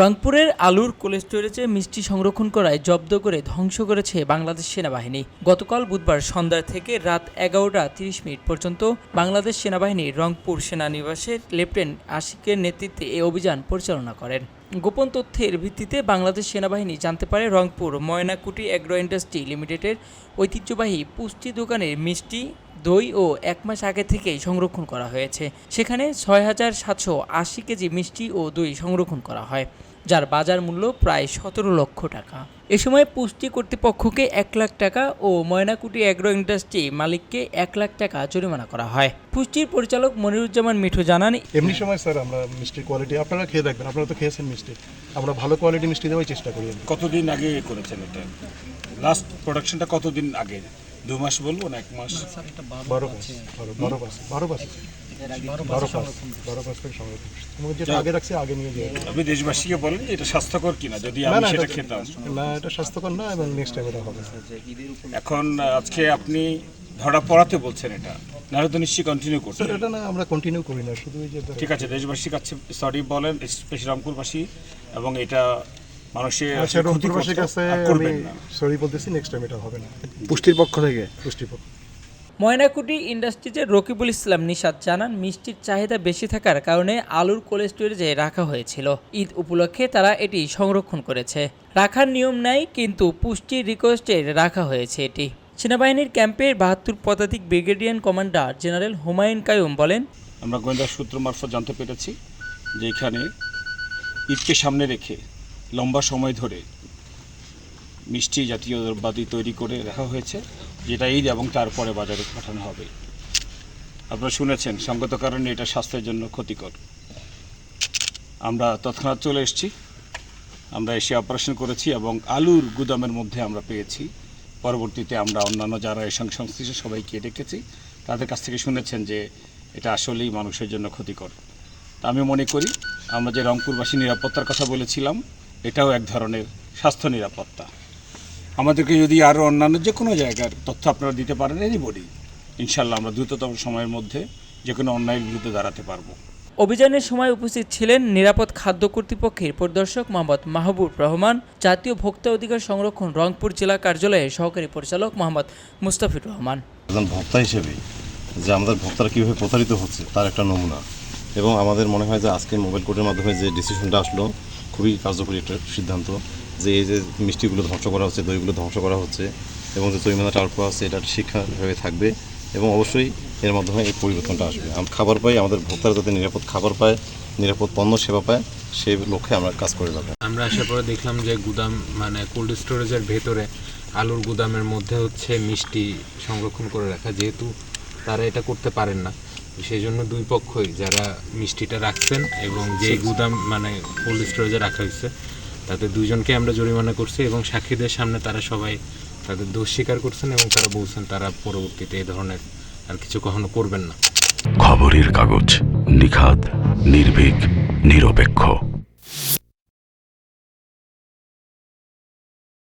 রংপুরের আলুর কোল্ড স্টোরেজে মিষ্টি সংরক্ষণ করায় জব্দ করে ধ্বংস করেছে বাংলাদেশ সেনাবাহিনী। গতকাল বুধবার সন্ধ্যা থেকে রাত এগারোটা তিরিশ মিনিট পর্যন্ত বাংলাদেশ সেনাবাহিনীর রংপুর সেনানিবাসের লেফটেন্যান্ট আশিকের নেতৃত্বে এই অভিযান পরিচালনা করেন। গোপন তথ্যের ভিত্তিতে বাংলাদেশ সেনাবাহিনী জানতে পারে রংপুর ময়নাকুটি অ্যাগ্রো ইন্ডাস্ট্রি লিমিটেডের ঐতিহ্যবাহী পুষ্টি দোকানের মিষ্টি দই ও এক মাস আগে থেকেই সংরক্ষণ করা হয়েছে। সেখানে ছয় হাজার সাতশো আশি কেজি মিষ্টি ও দই সংরক্ষণ করা হয় যার বাজার মূল্য প্রায় সতেরো লক্ষ টাকা। এ সময় পুষ্টি কর্তৃপক্ষকে এক লাখ টাকা ও ময়নাকুটি অ্যাগ্রো ইন্ডাস্ট্রি মালিককে এক লাখ টাকা জরিমানা করা হয়। পুষ্টির পরিচালক মনিরুজ্জামান মিঠু জানান এমনি সময় স্যার আমরা মিষ্টির কোয়ালিটি আপনারা খেয়ে দেখবেন আপনারা তো খেয়েছেন মিষ্টি। আমরা ভালো কোয়ালিটি মিষ্টি দেওয়ার চেষ্টা করি। কতদিন আগে করেছেন এটা? লাস্ট প্রোডাকশনটা কতদিন আগে? দু মাস বলব না এক মাস? বারো পাঁচ বারো দেশবাসীকে বলেন যে এটা স্বাস্থ্যকর কিনা যদি আমি সেটা খেতাম। না এটা স্বাস্থ্যকর না এবং নেক্সট টাইম এটা হবে এখন আজকে আপনি ধরা পড়াতে বলছেন এটা। নাহলে তো নিশ্চয়ই কন্টিনিউ করছেন এটা না আমরা কন্টিনিউ করি না শুধু ঠিক আছে দেশবাসীর কাছে সরি বলেন স্পেশাল রংপুরবাসী এবং এটা মানুষের আচ্ছা কাছে আমি সরি বলতেছি নেক্সট টাইম এটা হবে না। পুষ্টির পক্ষ থেকে? পুষ্টিপক্ষ। ময়নাকুটি ইন্ডাস্ট্রিজের রকিবুল ইসলাম নিশাদ জানান মিষ্টির চাহিদা বেশি থাকার কারণে আলুর কোল্ড স্টোরেজে রাখা হয়েছিল ঈদ উপলক্ষে তারা এটি সংরক্ষণ করেছে। রাখার নিয়ম নাই কিন্তু পুষ্টির রিকোয়েস্টে রাখা হয়েছে এটি। সেনাবাহিনীর ক্যাম্পের বাহাত্তর পদাতিক brigadier commander general Humayun Qayum বলেন আমরা গোয়েন্দা সূত্র মারফত জানতে পেরেছি যে এখানে ঈদকে সামনে রেখে লম্বা সময় ধরে মিষ্টি জাতীয় দ্রব্যাদি তৈরি করে রাখা হয়েছে, যেটা ঈদ এবং তারপরে বাজারে পাঠানো হবে। আপনারা শুনেছেন, সঙ্গত কারণে এটা স্বাস্থ্যের জন্য ক্ষতিকর। আমরা তৎক্ষণাৎ চলে এসেছি। আমরা এসে অপারেশন করেছি এবং আলুর গুদামের মধ্যে আমরা পেয়েছি। পরবর্তীতে আমরা অন্যান্য যারা এর সঙ্গে সংশ্লিষ্ট, সবাইকে ডেকেছি। তাদের কাছ থেকে শুনেছেন যে এটা আসলেই মানুষের জন্য ক্ষতিকর। তা আমি মনে করি, আমরা যে রংপুরবাসী নিরাপত্তার কথা বলেছিলাম এটাও এক ধরনের স্বাস্থ্য নিরাপত্তা। আমাদেরকে যদি আরও অন্যান্য যে কোনো জায়গার তথ্য আপনারা দিতে পারেন এনিবডি ইনশাল্লাহ আমরা দ্রুততম সময়ের মধ্যে যে কোনো অন্যায়ের বিরুদ্ধে দাঁড়াতে পারব। অভিযানের সময় উপস্থিত ছিলেন নিরাপদ খাদ্য কর্তৃপক্ষের পরিদর্শক মোহাম্মদ মাহবুব রহমান জাতীয় ভোক্তা অধিকার সংরক্ষণ রংপুর জেলা কার্যালয়ের সহকারী পরিচালক মোহাম্মদ মুস্তাফির রহমান। একজন ভোক্তা হিসেবে যে আমাদের ভোক্তারা কীভাবে প্রতারিত হচ্ছে তার একটা নমুনা। এবং আমাদের মনে হয় যে আজকে মোবাইল কোর্টের মাধ্যমে যে ডিসিশনটা আসলো খুবই কার্যকরী একটা সিদ্ধান্ত যে এই যে মিষ্টিগুলো ধ্বংস করা হচ্ছে, দইগুলো ধ্বংস করা হচ্ছে এবং যে টাওয়ার করা হচ্ছে এটা শিক্ষা হয়ে থাকবে এবং অবশ্যই এর মাধ্যমে এই পরিবর্তনটা আসবে। খাবার পাই, আমাদের ভোক্তারা যাতে নিরাপদ খাবার পায়, নিরাপদ পণ্য সেবা পায় সেই লক্ষ্যে আমরা কাজ করে যাব। আমরা আসার পরে দেখলাম যে গুদাম মানে কোল্ড স্টোরেজের ভেতরে আলুর গুদামের মধ্যে হচ্ছে মিষ্টি সংরক্ষণ করে রাখা, যেহেতু তারা এটা করতে পারেন না। সেই জন্য দুই পক্ষই যারা মিষ্টিটা রাখছেন এবং যে গুদাম মানে কোল্ড স্টোরেজে রাখা হয়েছে তাদের দুইজনকে আমরা জরিমানা করছি এবং সাক্ষীদের সামনে তারা সবাই তাদের দোষ স্বীকার করছেন এবং তারা বলছেন তারা পরবর্তীতে এই ধরনের আর কিছু কখনো করবেন না। খবরের কাগজ নিখাত নির্ভীক নিরপেক্ষ।